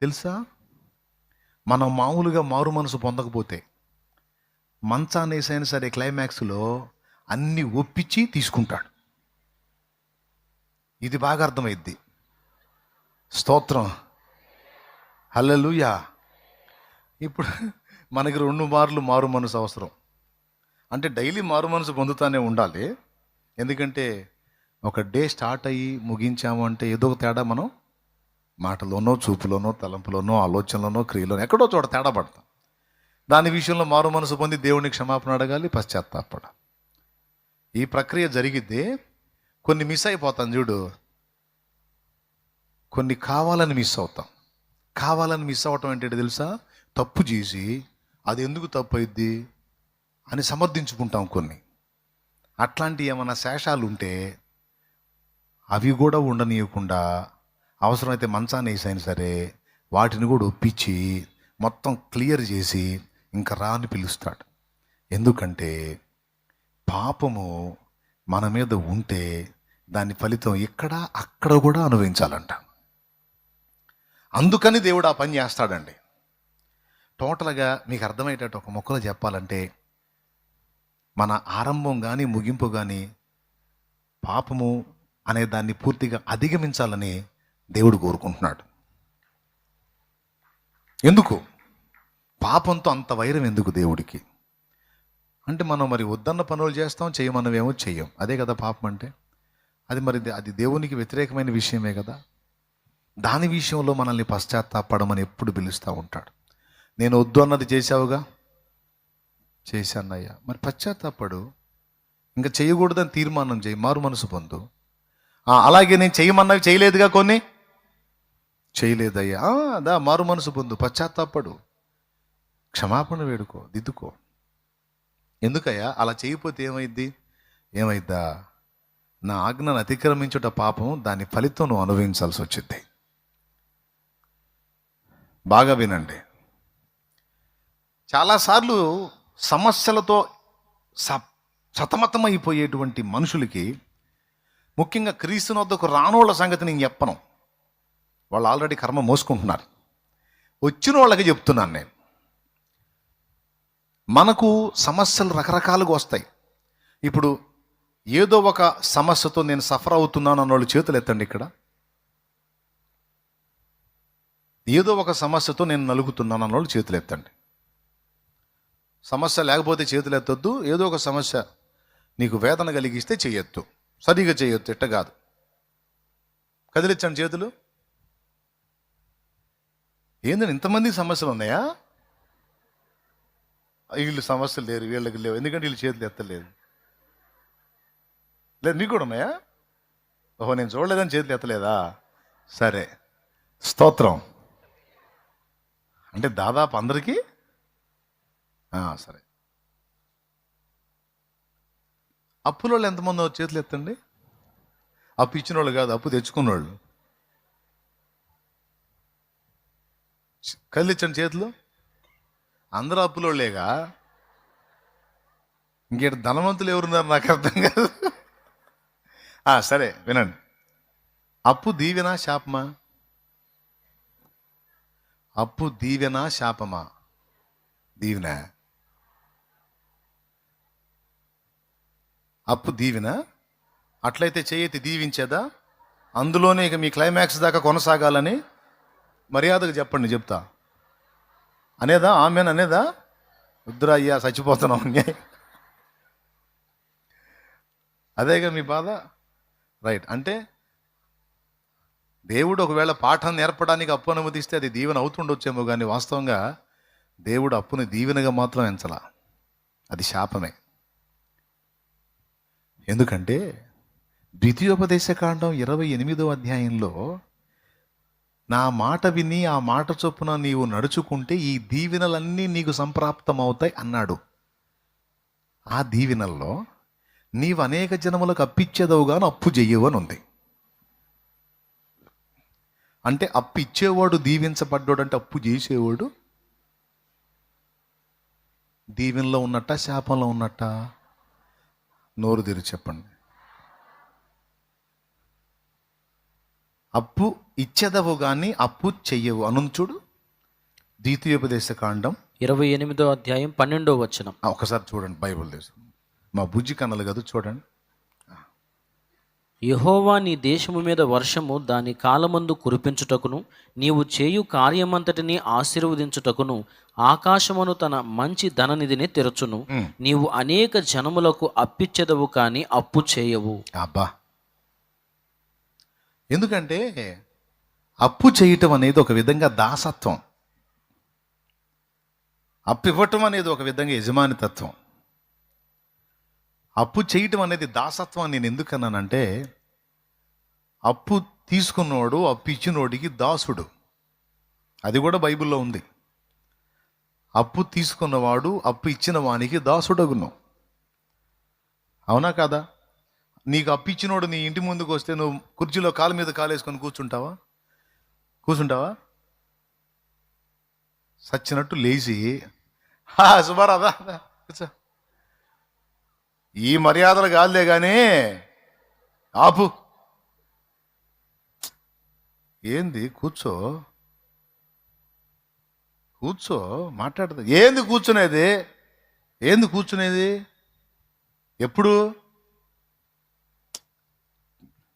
తెలుసా? మనం మామూలుగా మారు మనసు పొందకపోతే మంచాన్ని వేసైనా సరే క్లైమాక్స్లో అన్ని ఒప్పించి తీసుకుంటాడు. ఇది బాగా అర్థమైద్ది. స్తోత్రం. యా ఇప్పుడు మనకి రెండు మార్లు మారు మనసు అవసరం. అంటే డైలీ మారు మనసు పొందుతానే ఉండాలి. ఎందుకంటే ఒక డే స్టార్ట్ అయ్యి ముగించాము అంటే ఏదో ఒక తేడా మనం మాటలోనో చూపులోనో తలంపులోనో ఆలోచనలోనో క్రియలోనో ఎక్కడో చోట తేడా పడతాం. దాని విషయంలో మారు మనసు పొంది దేవుని క్షమాపణ అడగాలి పశ్చాత్తాపడ ఈ ప్రక్రియ జరిగితే కొన్ని మిస్ అయిపోతాం చూడు. కొన్ని కావాలని మిస్ అవుతాం. కావాలని మిస్ అవ్వటం ఏంటంటే తెలుసా? తప్పు చేసి అది ఎందుకు తప్పు అయింది అని సమర్థించుకుంటాం కొన్ని. అట్లాంటి ఏమైనా శేషాలు ఉంటే అవి కూడా ఉండనీయకుండా అవసరమైతే మంచాన్ని వేసైనా సరే వాటిని కూడా ఒప్పించి మొత్తం క్లియర్ చేసి ఇంకా రా అని పిలుస్తాడు. ఎందుకంటే పాపము మన మీద ఉంటే దాని ఫలితం ఇక్కడ అక్కడ కూడా అనుభవించాలంట. అందుకని దేవుడు ఆ పని చేస్తాడండి. టోటల్గా మీకు అర్థమయ్యేటట్టు ఒక మొక్కలో చెప్పాలంటే మన ఆరంభం కానీ ముగింపు కానీ పాపము అనే దాన్ని పూర్తిగా అధిగమించాలని దేవుడు కోరుకుంటున్నాడు. ఎందుకు? పాపంతో అంత వైరం ఎందుకు దేవుడికి? అంటే మనం మరి వద్దన్న పనులు చేస్తాం చేయమన్నవేమో చెయ్యం. అదే కదా పాపం అంటే? అది మరి అది దేవునికి వ్యతిరేకమైన విషయమే కదా? దాని విషయంలో మనల్ని పశ్చాత్తాపడమని ఎప్పుడు పిలుస్తూ ఉంటాడు. నేను వద్దు అన్నది చేశావుగా? చేశానయ్యా. మరి పశ్చాత్తాపడు ఇంకా చేయకూడదని తీర్మానం చేయి. మారు మనసు పొందు. అలాగే నేను చేయమన్నవి చేయలేదుగా కొన్ని? చేయలేదయ్యా. దా మారు మనసు పొందు పశ్చాత్తాపడు. క్షమాపణ వేడుకో దిద్దుకో. ఎందుకయ్యా? అలా చేయకపోతే ఏమైద్ది? ఏమైద్దా? నా ఆజ్ఞను అతిక్రమించుట పాపం దాని ఫలితం నువ్వు అనుభవించాల్సి వచ్చింది. బాగా వినండి. చాలాసార్లు సమస్యలతో స సతమతమైపోయేటువంటి మనుషులకి ముఖ్యంగా క్రీస్తున వద్దకు రానోళ్ళ సంగతి నేను చెప్పను. వాళ్ళు ఆల్రెడీ కర్మ మోసుకుంటున్నారు. వచ్చిన వాళ్ళకి చెప్తున్నాను నేను. మనకు సమస్యలు రకరకాలుగా వస్తాయి. ఇప్పుడు ఏదో ఒక సమస్యతో నేను సఫర్ అవుతున్నాను అన్న వాళ్ళు చేతులు ఎత్తండి ఇక్కడ. ఏదో ఒక సమస్యతో నేను నలుగుతున్నాను అన్న వాళ్ళు చేతులు ఎత్తండి. సమస్య లేకపోతే చేతులు ఎత్తొద్దు ఏదో ఒక సమస్య నీకు వేదన కలిగిస్తే చేయొద్దు. సరిగా చేయొద్దు ఇట్ట కాదు. కదిలించండి చేతులు. ఏంటంటే ఇంతమంది సమస్యలు ఉన్నాయా? వీళ్ళు సమస్యలు లేరు వీళ్ళకి లేవు. ఎందుకంటే వీళ్ళు చేతులు ఎత్తలేదు. లేదు నీకు కూడా ఉన్నాయా? ఓహో నేను చూడలేదని చేతులు ఎత్తలేదా? సరే. స్తోత్రం. అంటే దాదాపు అందరికీ? ఆ, సరే. అప్పుల వాళ్ళు ఎంతమంది చేతులు ఎత్తండి? అప్పు ఇచ్చిన వాళ్ళు కాదు అప్పు తెచ్చుకున్న వాళ్ళు కదిలించండి చేతులు? అందరూ అప్పులోళ్ళేగా? ఇంకేట ధనవంతులు ఎవరున్నారు నాకు అర్థం కాదు. ఆ, సరే వినండి. అప్పు దీవెనా శాపమా? అప్పు దీవెనా శాపమా? దీవెన? అప్పు దీవెన? అట్లయితే చేయతి దీవించేదా? అందులోనే ఇక మీ క్లైమాక్స్ దాకా కొనసాగాలని మర్యాదగా చెప్పండి చెప్తా. అనేదా? ఆమె అనేదా? వద్దురా అయ్యా చచ్చిపోతున్నాం అదేగా మీ బాధ? రైట్. అంటే దేవుడు ఒకవేళ పాఠం నేర్పడానికి అప్పు అనుమతిస్తే అది దీవెన అవుతుండొచ్చేమో కానీ వాస్తవంగా దేవుడు అప్పుని దీవెనగా మాత్రం ఎంచల. అది శాపమే. ఎందుకంటే ద్వితీయోపదేశ కాండం ఇరవై ఎనిమిదో అధ్యాయంలో నా మాట విని ఆ మాట చొప్పున నీవు నడుచుకుంటే ఈ దీవెనలన్నీ నీకు సంప్రాప్తమవుతాయి అన్నాడు. ఆ దీవెనల్లో నీవు అనేక జనములకు అప్పిచ్చేదవుగాను అప్పు చెయ్యవు అని ఉంది. అంటే అప్పు ఇచ్చేవాడు దీవించబడ్డాడు అంటే అప్పు చేసేవాడు దీవెనలో ఉన్నట్ట శాపంలో ఉన్నట్ట? నోరు తెరిచి చెప్పండి. అప్పు ఇచ్చేదవు కానీ అప్పు చెయ్యవు. అను చూడు. ద్వితీయోపదేశ కాండం. ఇరవై ఎనిమిదో అధ్యాయం పన్నెండో వచనం. ఒకసారి చూడండి బైబుల్ దేశం మా బుజ్జి కన్నలు కదా చూడండి. యెహోవా నీ దేశము మీద వర్షము దాని కాలమందు కురిపించుటకును నీవు చేయు కార్యమంతటిని ఆశీర్వదించుటకును ఆకాశమును తన మంచి ధననిధిని తెరచును. నీవు అనేక జనములకు అప్పిచ్చెదవు కానీ అప్పు చేయవు. అబ్బా. ఎందుకంటే అప్పు చేయటం అనేది ఒక విధంగా దాసత్వం. అప్పు ఇవ్వటం అనేది ఒక విధంగా యజమానితత్వం అప్పు చేయటం అనేది దాసత్వం అని నేను ఎందుకన్నానంటే అప్పు తీసుకున్నోడు అప్పు ఇచ్చినోడికి దాసుడు. అది కూడా బైబిల్లో ఉంది. అప్పు తీసుకున్నవాడు అప్పు ఇచ్చిన వానికి దాసుడగును. అవునా కాదా? నీకు అప్పించినోడు నీ ఇంటి ముందుకు వస్తే నువ్వు కుర్చీలో కాలు మీద కాలేసుకొని కూర్చుంటావా? కూర్చుంటావా? సచ్చినట్టు లేచి. "హా, కూర్చో. ఈ మర్యాదలు కాదులే కానీ ఆపు. ఏంది కూర్చో. కూర్చో మాట్లాడదు? ఏంది కూర్చునేది? ఏంది కూర్చునేది? ఎప్పుడు?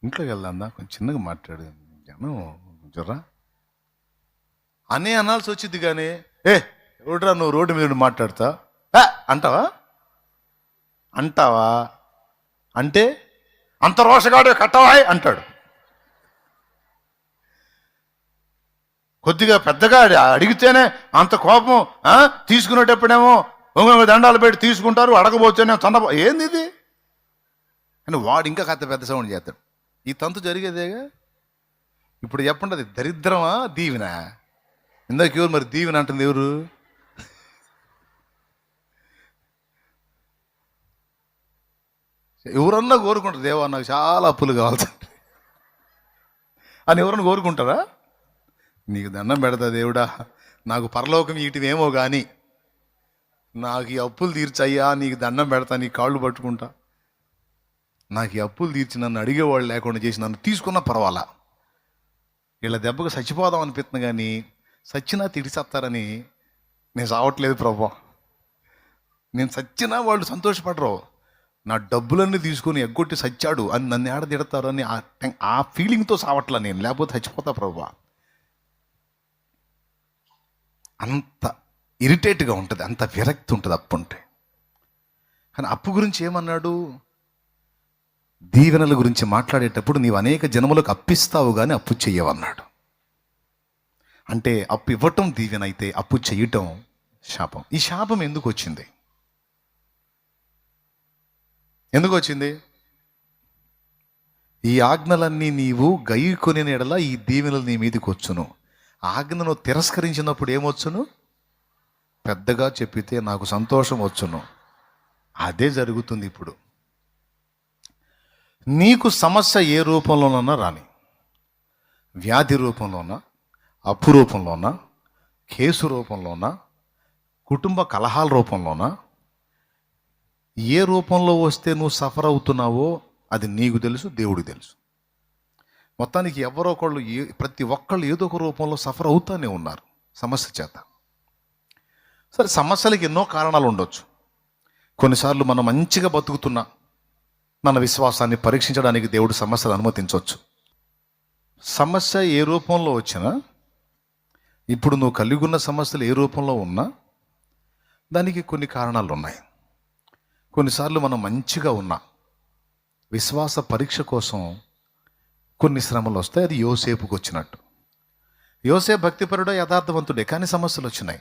ఇంట్లోకి వెళ్దాందా? కొంచెం చిన్నగా మాట్లాడు. జనం జరా అనే అనాల్సి వచ్చింది కానీ ఏ ఎవడ్రా నువ్వు రోడ్డు మీద మాట్లాడతా? అంటావా? అంటావా? అంటే అంత రోషగాడు కట్టవాయ్ అంటాడు. కొద్దిగా పెద్దగా అడిగితేనే అంత కోపం తీసుకునేటప్పుడేమో ఇంకొక దండాలు పెట్టి తీసుకుంటారు అడగబోతేనే తొండ ఏంది ఇది? అని వాడు ఇంకా కథ పెద్ద సౌండ్ చేస్తాడు. ఈ తంతు జరిగేదేగా? ఇప్పుడు చెప్పండి అది దరిద్రమా దీవెన? ఇందాక ఎవరు మరి దీవెన అంటుంది ఎవరు? ఎవరన్నా కోరుకుంటారు దేవా నాకు చాలా అప్పులు కావాల్సి అని ఎవరన్నా కోరుకుంటారా? నీకు దండం పెడతా దేవుడా నాకు పరలోకం ఇటువేమో కానీ నాకు ఈ అప్పులు తీర్చయ్యా నీకు దండం పెడతా నీ కాళ్ళు పట్టుకుంటా. నాకు ఈ అప్పులు తీర్చి నన్ను అడిగేవాళ్ళు లేకుండా చేసి నన్ను తీసుకున్నా పర్వాలా? వీళ్ళ దెబ్బకు చచ్చిపోదాం అనిపిస్తుంది కానీ చచ్చినా తిడిచేస్తారని నేను సావట్లేదు ప్రభా. నేను చచ్చినా వాళ్ళు సంతోషపడరు. నా డబ్బులన్నీ తీసుకొని ఎగ్గొట్టి సచ్చాడు అని నన్ను ఏడ తిడతారు అని ఆ ఆ ఫీలింగ్తో సావట్లా నేను లేకపోతే చచ్చిపోతా ప్రభా. అంత ఇరిటేట్గా ఉంటుంది అంత విరక్తి ఉంటుంది అప్పు ఉంటే కానీ అప్పు గురించి ఏమన్నాడు? దీవెనల గురించి మాట్లాడేటప్పుడు నీవు అనేక జనములకు అప్పిస్తావు కానీ అప్పు చెయ్యవన్నాడు అంటే అప్పు ఇవ్వటం దీవెన అయితే అప్పు చెయ్యటం శాపం. ఈ శాపం ఎందుకు వచ్చింది? ఎందుకు వచ్చింది? ఈ ఆజ్ఞలన్నీ నీవు గైకొని ఎడల ఈ దీవెనలు నీ మీదకి వచ్చును. ఆజ్ఞను తిరస్కరించినప్పుడు ఏమొచ్చును? పెద్దగా చెప్పితే నాకు సంతోషం వచ్చును. అదే జరుగుతుంది ఇప్పుడు. నీకు సమస్య ఏ రూపంలోనన్నా రాని. వ్యాధి రూపంలోనా? అప్పు రూపంలోనా? కేసు రూపంలోనా? కుటుంబ కలహాల రూపంలోనా? ఏ రూపంలో వస్తే నువ్వు సఫర్ అవుతున్నావో అది నీకు తెలుసు దేవుడికి తెలుసు. మొత్తానికి ఎవరో ఒకళ్ళు ఏ ప్రతి ఒక్కళ్ళు ఏదో ఒక రూపంలో సఫర్ అవుతూనే ఉన్నారు సమస్య చేత. సరే సమస్యలకు ఎన్నో కారణాలు ఉండొచ్చు. కొన్నిసార్లు మనం మంచిగా బతుకుతున్నా మన విశ్వాసాన్ని పరీక్షించడానికి దేవుడు సమస్యలు అనుమతించవచ్చు. సమస్య ఏ రూపంలో వచ్చినా ఇప్పుడు నువ్వు కలిగి ఉన్న సమస్యలు ఏ రూపంలో ఉన్నా దానికి కొన్ని కారణాలు ఉన్నాయి కొన్నిసార్లు మనం మంచిగా ఉన్నా విశ్వాస పరీక్ష కోసం కొన్ని శ్రమలు వస్తాయి. అది యోసేపుకు వచ్చినట్టు. యోసేపు భక్తిపరుడో యథార్థవంతుడే కానీ సమస్యలు వచ్చినాయి.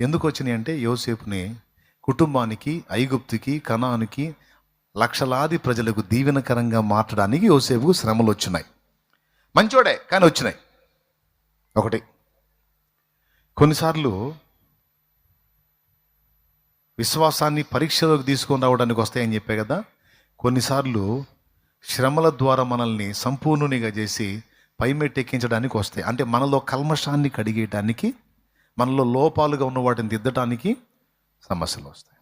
ఎందుకు వచ్చినాయి అంటే యోసేపుని కుటుంబానికి ఐగుప్తుకి కణానికి లక్షలాది ప్రజలకు దీవెనకరంగా మార్చడానికి యోసేపుకు శ్రమలు వచ్చినాయి. మంచోడే కానీ వచ్చినాయి. ఒకటి కొన్నిసార్లు విశ్వాసాన్ని పరీక్షలోకి తీసుకొని రావడానికి వస్తాయని చెప్పే కదా కొన్నిసార్లు శ్రమల ద్వారా మనల్ని సంపూర్ణునిగా చేసి పైమెట్టెక్కించడానికి వస్తాయి. అంటే మనలో కల్మషాన్ని కడిగేయటానికి మనలో లోపాలుగా ఉన్న వాటిని దిద్దటానికి సమస్యలు వస్తాయి.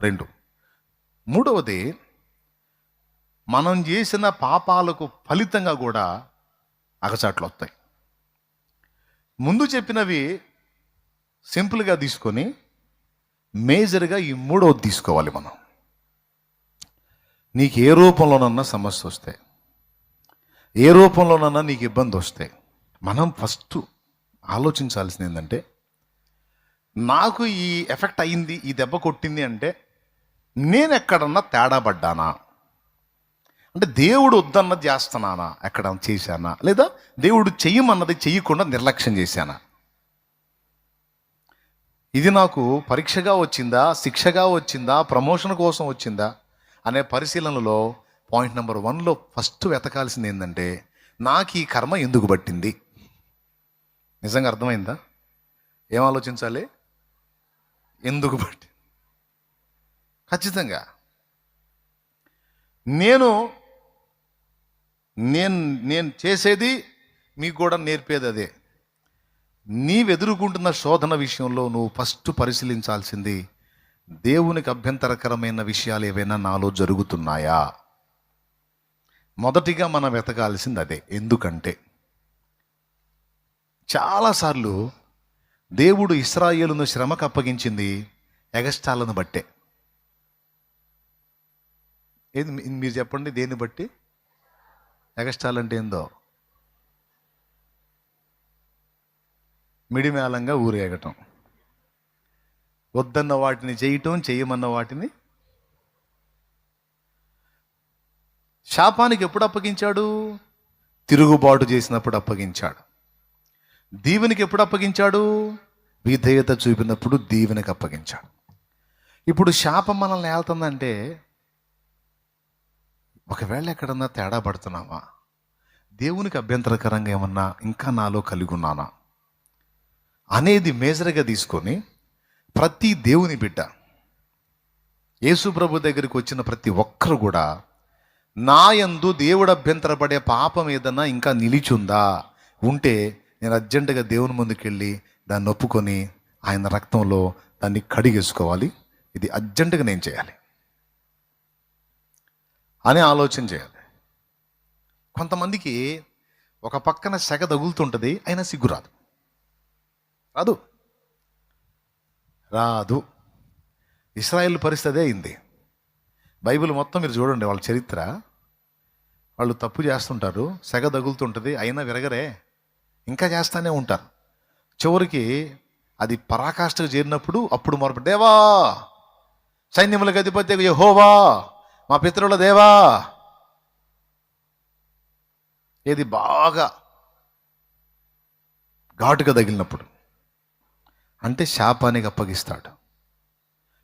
రెండు మూడవది మనం చేసిన పాపాలకు ఫలితంగా కూడా అగచాట్లు వస్తాయి. ముందు చెప్పినవి సింపుల్గా తీసుకొని మేజర్గా ఈ మూడవది తీసుకోవాలి మనం. నీకు ఏ రూపంలోనన్నా సమస్య వస్తాయి ఏ రూపంలోనన్నా నీకు ఇబ్బంది వస్తే మనం ఫస్ట్ ఆలోచించాల్సింది ఏంటంటే నాకు ఈ ఎఫెక్ట్ అయింది ఈ దెబ్బ కొట్టింది అంటే నేను ఎక్కడన్నా తేడా పడ్డానా అంటే దేవుడు వద్దన్నది చేస్తున్నానా? ఎక్కడ చేశానా? లేదా దేవుడు చెయ్యమన్నది చెయ్యకుండా నిర్లక్ష్యం చేశానా? ఇది నాకు పరీక్షగా వచ్చిందా? శిక్షగా వచ్చిందా? ప్రమోషన్ కోసం వచ్చిందా? అనే పరిశీలనలో పాయింట్ నెంబర్ వన్లో ఫస్ట్ వెతకాల్సింది ఏంటంటే నాకు ఈ కర్మ ఎందుకు పట్టింది? నిజంగా అర్థమైందా? ఏం ఆలోచించాలి? ఎందుకు పట్టి ఖచ్చితంగా. నేను నేను నేను చేసేది మీకు కూడా నేర్పేది అదే. నీవెదురుకుంటున్న శోధన విషయంలో నువ్వు ఫస్ట్ పరిశీలించాల్సింది దేవునికి అభ్యంతరకరమైన విషయాలు ఏవైనా నాలో జరుగుతున్నాయా? మొదటిగా మనం వెతకాల్సింది అదే ఎందుకంటే. చాలాసార్లు దేవుడు ఇస్రాయేలును శ్రమకు అప్పగించింది ఎగస్టాలను బట్టే. ఏది మీరు చెప్పండి దేన్ని బట్టి? ఎగస్టాల్ అంటే ఏందో? మిడిమేళంగా ఊరేగటం. వద్దన్న వాటిని చేయటం చేయమన్న వాటిని. శాపానికి ఎప్పుడు అప్పగించాడు? తిరుగుబాటు చేసినప్పుడు అప్పగించాడు. దీవెనికి ఎప్పుడు అప్పగించాడు? విధేయత చూపినప్పుడు దీవెనికి అప్పగించాడు. ఇప్పుడు శాపం మనల్ని ఏళ్తుందంటే ఒకవేళ ఎక్కడన్నా తేడా పడుతున్నావా? దేవునికి అభ్యంతరకరంగా ఏమన్నా ఇంకా నాలో కలిగి ఉన్నానా? అనేది మేజర్గా తీసుకొని ప్రతి దేవుని బిడ్డ యేసు ప్రభు దగ్గరికి వచ్చిన ప్రతి ఒక్కరు కూడా నా యందు దేవుడు అభ్యంతరపడే పాపం ఏదన్నా ఇంకా నిలిచుందా? ఉంటే నేను అర్జెంటుగా దేవుని ముందుకెళ్ళి దాన్ని ఒప్పుకొని ఆయన రక్తంలో దాన్ని కడిగేసుకోవాలి. ఇది అర్జెంటుగా నేను చేయాలి. అని ఆలోచన చేయాలి. కొంతమందికి ఒక పక్కన సెగ తగులుతుంటుంది అయినా సిగ్గు రాదు. రాదు. రాదు. ఇస్రాయేల్ పరిస్థితి అదే అయింది. బైబిల్ మొత్తం మీరు చూడండి వాళ్ళ చరిత్ర. వాళ్ళు తప్పు చేస్తుంటారు సెగ తగులుతుంటుంది అయినా విరగరే. ఇంకా చేస్తానే ఉంటారు. చివరికి అది పరాకాష్ఠకు చేరినప్పుడు అప్పుడు మొరపడేవా సైన్యములకు అధిపతి హోవా మా పితరుల దేవా! ఏది బాగా ఘాటుగా తగిలినప్పుడు అంటే శాపానికి అప్పగిస్తాడు.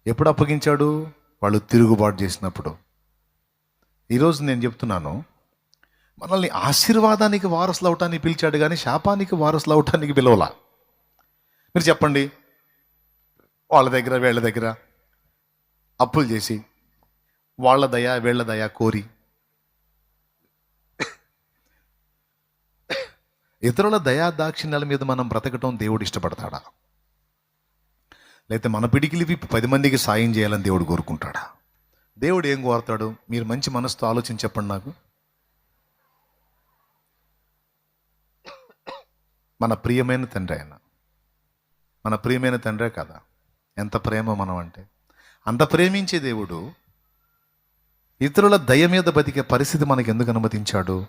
ఎప్పుడు అప్పగించాడు? వాళ్ళు తిరుగుబాటు చేసినప్పుడు. ఈరోజు నేను చెప్తున్నాను మనల్ని ఆశీర్వాదానికి వారసులు అవటానికి పిలిచాడు కానీ శాపానికి వారసులు అవటానికి పిలవలా. మీరు చెప్పండి వాళ్ళ దగ్గర వీళ్ళ దగ్గర అప్పులు చేసి వాళ్ళ దయ వీళ్ళ దయ కోరి. ఇతరుల దయా దాక్షిణ్యాల మీద మనం బ్రతకటం దేవుడు ఇష్టపడతాడా? లేకపోతే మన పిడికిలి విప్పి పది మందికి సాయం చేయాలని దేవుడు కోరుకుంటాడా? దేవుడు ఏం కోరుతాడు? మీరు మంచి మనసుతో ఆలోచించి చెప్పండి నాకు. మన ప్రియమైన తండ్రి ఆయన మన ప్రియమైన తండ్రే కదా. ఎంత ప్రేమ మనం అంటే. అంత ప్రేమించే దేవుడు ఇతరుల దయ మీద బతికే పరిస్థితి మనకు ఎందుకు అనుమతించాడు?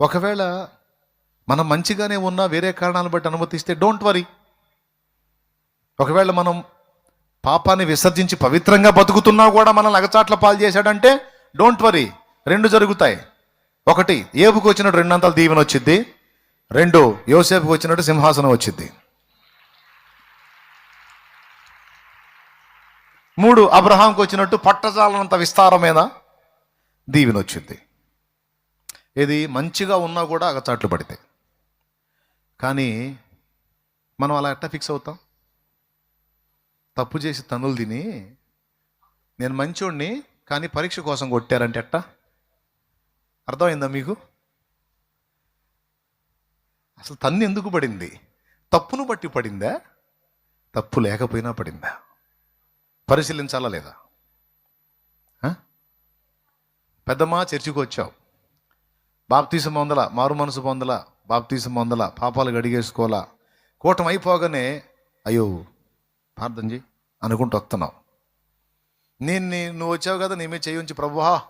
ఒకవేళ మనం మంచిగానే ఉన్నా వేరే కారణాలను బట్టి అనుమతిస్తే డోంట్ వరీ. ఒకవేళ మనం పాపాన్ని విసర్జించి పవిత్రంగా బతుకుతున్నా కూడా మనల్ని అగచాట్ల పాలు చేశాడంటే డోంట్ వరీ. రెండు జరుగుతాయి. ఒకటి ఏపుకు వచ్చినట్టు రెండంతల దీవెన వచ్చింది రెండు యోసేపుకి వచ్చినట్టు సింహాసనం వచ్చింది మూడు అబ్రహాంకి వచ్చినట్టు పట్టజాలనంత విస్తారమైన దీవెన వచ్చింది ఇది మంచిగా ఉన్నా కూడా అగచాట్లు పడితే. కానీ మనం అలా ఎట్టా ఫిక్స్ అవుతాం? తప్పు చేసి తనులు తిని నేను మంచోడిని కానీ పరీక్ష కోసం కొట్టారంటే ఎట్టా? అర్థమైందా మీకు? అసలు తన్ను ఎందుకు పడింది? తప్పును బట్టి పడిందా? తప్పు లేకపోయినా పడిందా? పరిశీలించాలా లేదా? పెద్దమ్మా చర్చికి వచ్చావు. బాప్తీసం పొందల మారు మనసు పొందల బాప్తీసం పొందల పాపాలు గడిగేసుకోవాలా కూటం అయిపోగానే అయ్యో ప్రార్థన చేయి అనుకుంటూ వస్తున్నావు. నేను నువ్వు వచ్చావు కదా నేమే చేయించి ప్రభువా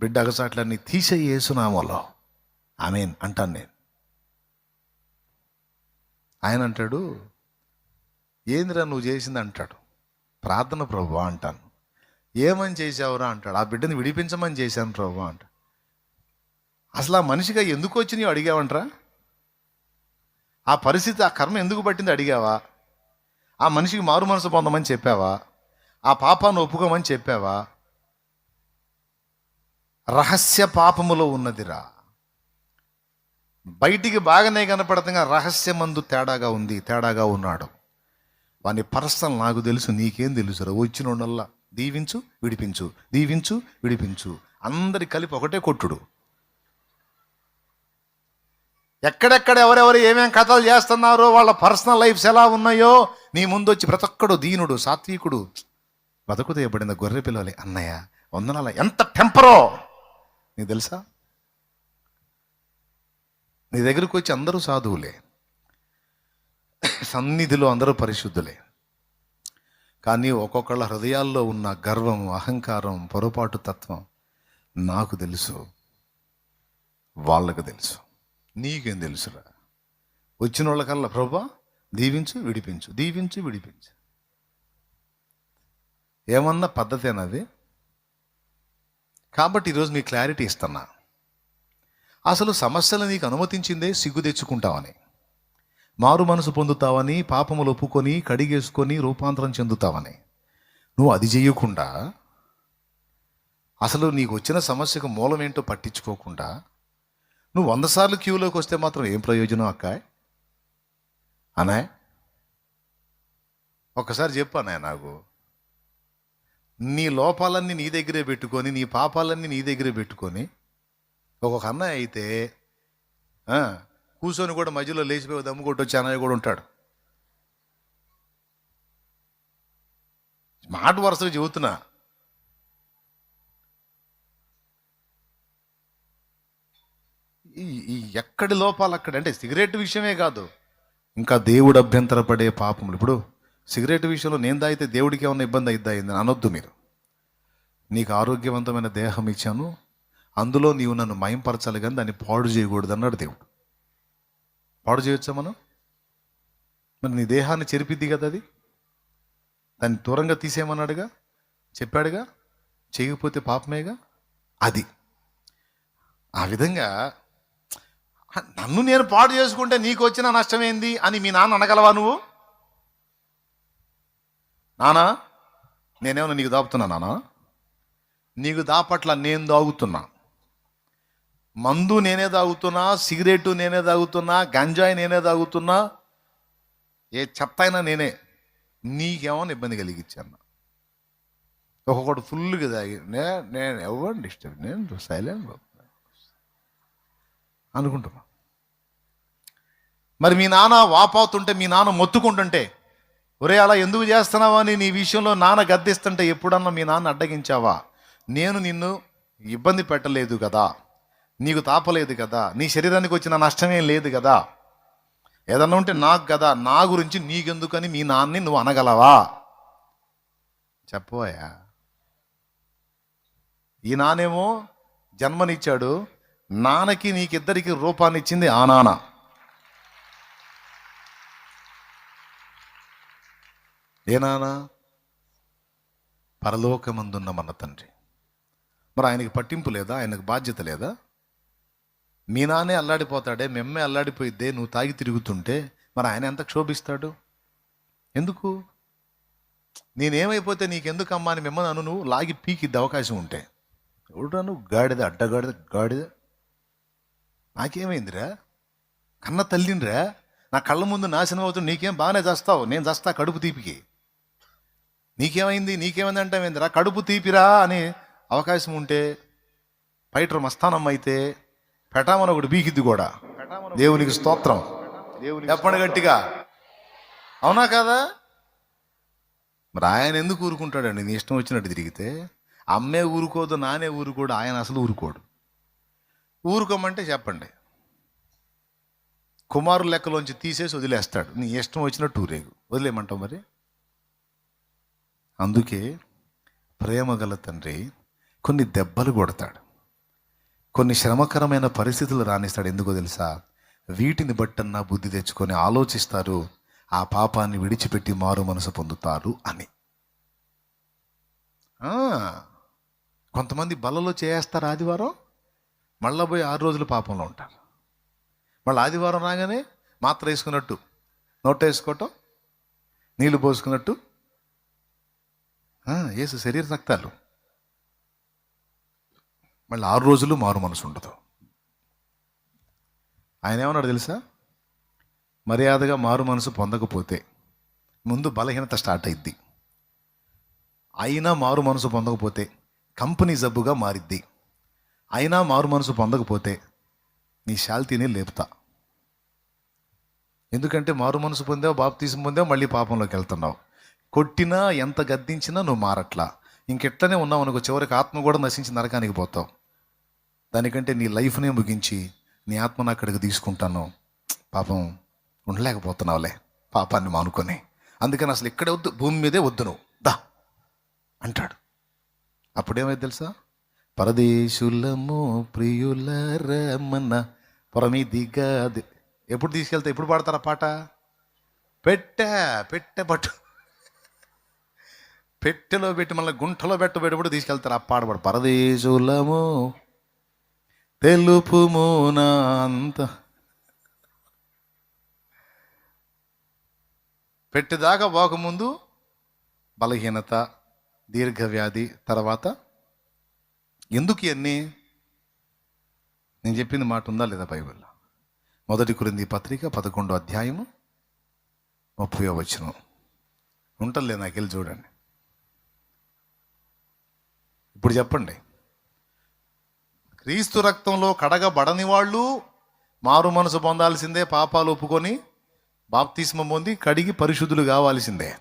బిడ్డ అగసాట్లన్నీ తీసేయి వేసునామలో ఆమెన్ అంటాను నేను. ఆయన అంటాడు ఏందిరా నువ్వు చేసింది? అంటాడు. ప్రార్థన ప్రభు అంటాను. ఏమని చేసావురా అంటాడు. ఆ బిడ్డని విడిపించమని చేశాను ప్రభు అంటాడు అసలు ఆ మనిషిగా ఎందుకు వచ్చి నీవు అడిగావంటరా? ఆ పరిస్థితి ఆ కర్మ ఎందుకు పట్టింది అడిగావా? ఆ మనిషికి మారు మనసు పొందమని చెప్పావా? ఆ పాపాన్ని ఒప్పుకోమని చెప్పావా? రహస్య పాపములో ఉన్నదిరా. బయటికి బాగానే కనపడుతున్నా రహస్యమందు తేడాగా ఉంది తేడాగా ఉన్నాడు. వాని పర్సనల్ నాకు తెలుసు నీకేం తెలుసురా వచ్చినోడల్లా దీవించు విడిపించు దీవించు విడిపించు. అందరి కలిపి ఒకటే కొట్టుడు. ఎక్కడెక్కడ ఎవరెవరు ఏమేం కథలు చేస్తున్నారో వాళ్ళ పర్సనల్ లైఫ్స్ ఎలా ఉన్నాయో నీ ముందు వచ్చి ప్రతి ఒక్కడు దీనుడు సాత్వికుడు. బతుకు తీయబడిన గొర్రె పిల్లలే అన్నయ్య వందనాల. ఎంత టెంపరో! నీకు తెలుసా? నీ దగ్గరకు వచ్చి అందరూ సాధువులే. సన్నిధిలో అందరూ పరిశుద్ధులే. కానీ ఒక్కొక్కళ్ళ హృదయాల్లో ఉన్న గర్వం అహంకారం పొరపాటు తత్వం నాకు తెలుసు. వాళ్ళకు తెలుసు. నీకేం తెలుసురా? వచ్చిన వాళ్ళకల్లా ప్రభా దీవించు విడిపించు దీవించు విడిపించు. ఏమన్నా పద్ధతేనది కాబట్టి ఈరోజు నీ క్లారిటీ ఇస్తున్నా. అసలు సమస్యలు నీకు అనుమతించిందే సిగ్గు తెచ్చుకుంటావని. మారు మనసు పొందుతావని పాపములు ఒప్పుకొని కడిగేసుకొని రూపాంతరం చెందుతావని. నువ్వు అది చేయకుండా అసలు నీకు వచ్చిన సమస్యకు మూలం ఏంటో పట్టించుకోకుండా నువ్వు వంద సార్లు క్యూలోకి వస్తే మాత్రం ఏం ప్రయోజనం అక్కాయ్ అనాయ్ ఒక్కసారి చెప్పు అన్నాయ్ నాకు. నీ లోపాలన్నీ నీ దగ్గరే పెట్టుకొని నీ పాపాలన్నీ నీ దగ్గరే పెట్టుకొని ఒక్కొక్క అన్నయ్య అయితే కూర్చొని కూడా మధ్యలో లేచిపోయి దమ్ము కొట్టి వచ్చి అన్నయ్య కూడా ఉంటాడు. మాట వరుసగా చెబుతున్నా. ఈ ఈ ఎక్కడి లోపాలు అక్కడ? అంటే సిగరెట్ విషయమే కాదు. ఇంకా దేవుడు అభ్యంతరపడే పాపములు. ఇప్పుడు సిగరెట్ విషయంలో నేను తాగితే దేవుడికి ఏమైనా ఇబ్బంది అయిద్దా అయిందని అనొద్దు మీరు. నీకు ఆరోగ్యవంతమైన దేహం ఇచ్చాను. అందులో నీవు నన్ను మయంపరచాలి కానీ దాన్ని పాడు చేయకూడదు అన్నాడు దేవుడు. పాడు చేయొచ్చా మనం? మరి నీ దేహాన్ని చెరిపిద్ది కదా అది? దాన్ని దూరంగా తీసేయమన్నాడుగా? చెప్పాడుగా? చేయకపోతే పాపమేగా? అది. ఆ విధంగా నన్ను నేను పాడు చేసుకుంటే నీకు వచ్చిన నష్టం ఏంది అని మీ నాన్న అనగలవా నువ్వు? నానా నేనేమన్నా నీకు దాపుతున్నా నానా? నీకు దాపట్ల నేను దాగుతున్నా. మందు నేనే తాగుతున్నా సిగరెట్ నేనే తాగుతున్నా గంజాయి నేనే తాగుతున్నా ఏ చెత్త అయినా నేనే నీకేమో ఇబ్బంది కలిగించాను ఒక్కొక్కడు ఫుల్గా తాగి నే నేను ఎవరు డిస్టర్బ్ నేను సైలెంట్ అనుకుంటున్నా. మరి మీ నాన్న వాపోతుంటే మీ నాన్న మొత్తుకుంటుంటే ఒరే అలా ఎందుకు చేస్తున్నావా అని నీ విషయంలో నాన్న గద్దిస్తుంటే ఎప్పుడన్నా మీ నాన్న అడ్డగించావా? నేను నిన్ను ఇబ్బంది పెట్టలేదు కదా. నీకు తాపలేదు కదా నీ శరీరానికి వచ్చిన నష్టమేం లేదు కదా. ఏదన్నా ఉంటే నాకు కదా నా గురించి నీకెందుకని మీ నాన్నని నువ్వు అనగలవా? చెప్పబోయా? ఈ నానేమో జన్మనిచ్చాడు నాన్నకి నీకిద్దరికి రూపాన్ని ఇచ్చింది ఆ నాన్న. ఏ నాన్న? పరలోకమందున్న మన తండ్రి. మరి ఆయనకి పట్టింపు లేదా? ఆయనకు బాధ్యత లేదా? మీ నాన్నే అల్లాడిపోతాడే మెమ్మే అల్లాడిపోయిద్దే నువ్వు తాగి తిరుగుతుంటే మరి ఆయన ఎంత క్షోభిస్తాడు? ఎందుకు? నేనేమైపోతే నీకెందుకు అమ్మా అని మిమ్మల్ని అను నువ్వు లాగి పీకిద్ది అవకాశం ఉంటే. ఎవడురా నువ్వు? గాడిద అడ్డగాడిద గాడిద నాకేమైందిరా? కన్న తల్లినిరా? నా కళ్ళ ముందు నాశనం అవుతుంది నీకేం బాగానే చేస్తావు? నేను చేస్తా కడుపు తీపికి. నీకేమైంది? నీకేమైంది అంటావేందిరా కడుపు తీపిరా అని అవకాశం ఉంటే పైటర్ మస్తానం అయితే పెటామని ఒకటి బీకిద్ది కూడా. దేవునికి స్తోత్రం. చెప్పండి గట్టిగా? అవునా కదా? మరి ఆయన ఎందుకు ఊరుకుంటాడండి? నీ ఇష్టం వచ్చినట్టు తిరిగితే. అమ్మే ఊరుకోదు నానే ఊరుకోడు ఆయన అసలు ఊరుకోడు. ఊరుకోమంటే చెప్పండి. కుమారు లెక్కలోంచి తీసేసి వదిలేస్తాడు. నీ ఇష్టం వచ్చినట్టు ఊరేగు. వదిలేయమంటావు మరి? అందుకే ప్రేమ గల తండ్రి కొన్ని దెబ్బలు కొడతాడు. కొన్ని శ్రమకరమైన పరిస్థితులు రాణిస్తాడు. ఎందుకో తెలుసా? వీటిని బట్టన్నా బుద్ధి తెచ్చుకొని ఆలోచిస్తారు. ఆ పాపాన్ని విడిచిపెట్టి మారు మనసు పొందుతారు అని. కొంతమంది బలలో చేస్తారు ఆదివారం. మళ్ళా పోయి ఆరు రోజులు పాపంలో ఉంటారు. మళ్ళీ ఆదివారం రాగానే మాత్ర వేసుకున్నట్టు నోట వేసుకోవటం నీళ్ళు పోసుకున్నట్టు. ఏసు శరీర రక్తాలు. మళ్ళీ ఆరు రోజులు మారు మనసు ఉండదు. ఆయన ఏమన్నాడు తెలుసా? మర్యాదగా మారు మనసు పొందకపోతే ముందు బలహీనత స్టార్ట్ అయింది అయినా మారు మనసు పొందకపోతే కంపెనీ జబ్బుగా మారిద్ది. అయినా మారు మనసు పొందకపోతే నీ శాల్తీని లేపుతా. ఎందుకంటే మారు మనసు పొందావు బాప్తీసం పొందావు మళ్ళీ పాపంలోకి వెళ్తున్నావు. కొట్టినా ఎంత గద్దించినా నువ్వు మారట్లా. ఇంకెట్లనే ఉన్నావు అనుకో చివరికి ఆత్మ కూడా నశించి నరకానికి పోతావు. దానికంటే నీ లైఫ్నే ముగించి నీ ఆత్మను అక్కడికి తీసుకుంటాను. పాపం ఉండలేకపోతున్నావులే పాపాన్ని మానుకొని. అందుకని అసలు ఇక్కడే వద్దు భూమి మీదే వద్దు నువ్వు. దా అంటాడు. అప్పుడేమైంది తెలుసా? పరదేశులము ప్రియుల రమణ పరమిదిగా ఎప్పుడు తీసుకెళ్తా ఎప్పుడు పాడతారా పాట? పెట్టా పెట్టె పట్టు. పెట్టెలో పెట్టి మళ్ళీ గుంటలో పెట్టబెట్టబడి తీసుకెళ్తారు ఆ పాడబడు పరదేశులము తెలుపుము నా అంత. పెట్టేదాకా పోకముందు బలహీనత దీర్ఘవ్యాధి తర్వాత ఎందుకు ఇవన్నీ? నేను చెప్పింది మాట ఉందా లేదా బైబిల్లో మొదటి కురింది పత్రిక పదకొండో అధ్యాయము ముప్పై వచ్చిన ఉంటలే నాకు వెళ్ళి చూడండి. ఇప్పుడు చెప్పండి. క్రీస్తు రక్తంలో కడగబడని వాళ్ళు మారు మనసు పొందాల్సిందే పాపాలు ఒప్పుకొని బాప్తిస్మం పొంది కడిగి పరిశుద్ధులు కావాల్సిందే.